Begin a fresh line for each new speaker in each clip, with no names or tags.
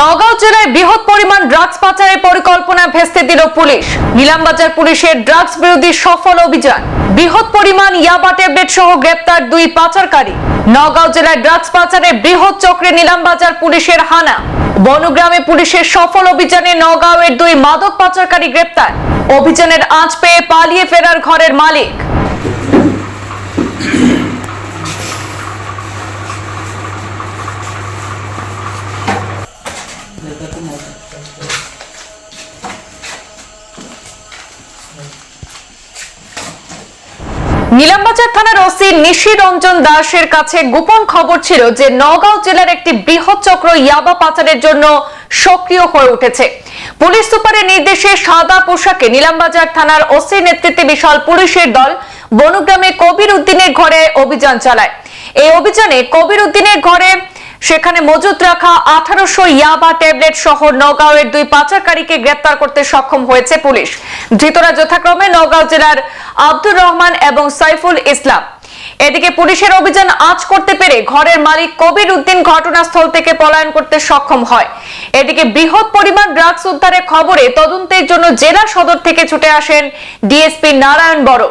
নগাঁও জেলায় বৃহৎ পরিমাণ ড্রাগস পাচারের পরিকল্পনা ভেস্তে দিল পুলিশ। নিলামবাজার পুলিশের ড্রাগস বিরোধী সফল অভিযান। বৃহৎ পরিমাণ ইয়াবা ট্যাবলেট সহ গ্রেপ্তার দুই পাচারকারী। নগাঁও জেলায় ড্রাগস পাচারে বৃহৎ চক্রে নিলামবাজার পুলিশের হানা। বনগ্রামে পুলিশের সফল অভিযানে নগাঁওয়ের দুই মাদক পাচারকারী গ্রেপ্তার। অভিযানের আঁচ পেয়ে পালিয়ে ফেরার ঘরের মালিক। নিলামবাজার থানার ওসি নিশি রঞ্জন দাসের কাছে গোপন খবর ছিল যে নগাঁও জেলার একটি বৃহৎ চক্র ইয়াবা পাচারের জন্য সক্রিয় হয়ে উঠেছে। পুলিশ সুপারের নির্দেশে সাদা পোশাকে নিলামবাজার থানার ওসির নেতৃত্বে বিশাল পুলিশের দল বনগ্রামে কবির উদ্দিনের ঘরে অভিযান চালায়। এই অভিযানে কবির উদ্দিনের ঘরে সেখানে মজুত রাখা আঠারোশো ইয়াবা ট্যাবলেট সহ নগাঁওয়ের দুই পাচারকারীকে গ্রেপ্তার করতে সক্ষম হয়েছে পুলিশ। ধৃতরা যথাক্রমে নগাঁও জেলার আব্দুর রহমান এবং সাইফুল ইসলাম। এদিকে পুলিশের অভিযান আজ করতে পেরে ঘরের মালিক কবির উদ্দিন ঘটনাস্থল থেকে পলায়ন করতে সক্ষম হয়। এদিকে বৃহৎ পরিমাণ ড্রাগস উদ্ধারের খবরে তদন্তের জন্য জেলা সদর থেকে ছুটে আসেন ডিএসপি নারায়ণ বড়।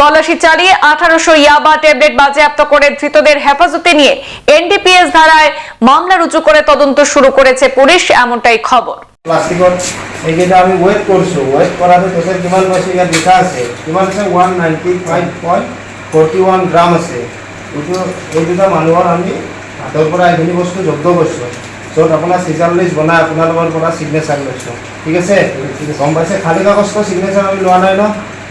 তল্লাশি চালিয়ে আঠারোশো ইয়াবা ট্যাবলেট বাজেয়াপ্ত করে ধৃতদের হেফাজতে নিয়ে এনডিপিএস ধারায় মামলা রুজু করে তদন্ত শুরু করেছে পুলিশ, এমনটাই খবর।
প্লাষ্টিকত এইকেইটা আমি কৰাটো কিমান ইয়াত আছে? কিমান one ninety five forty one আছে। মানুহৰ আমি পৰা বস্তু লিষ্ট বনাই, আপোনালোকৰ পৰা লৈছোঁ। ঠিক আছে? গম পাইছে? খালী কাগজটো ছিগনেচাৰ আমি লোৱা নাই ন?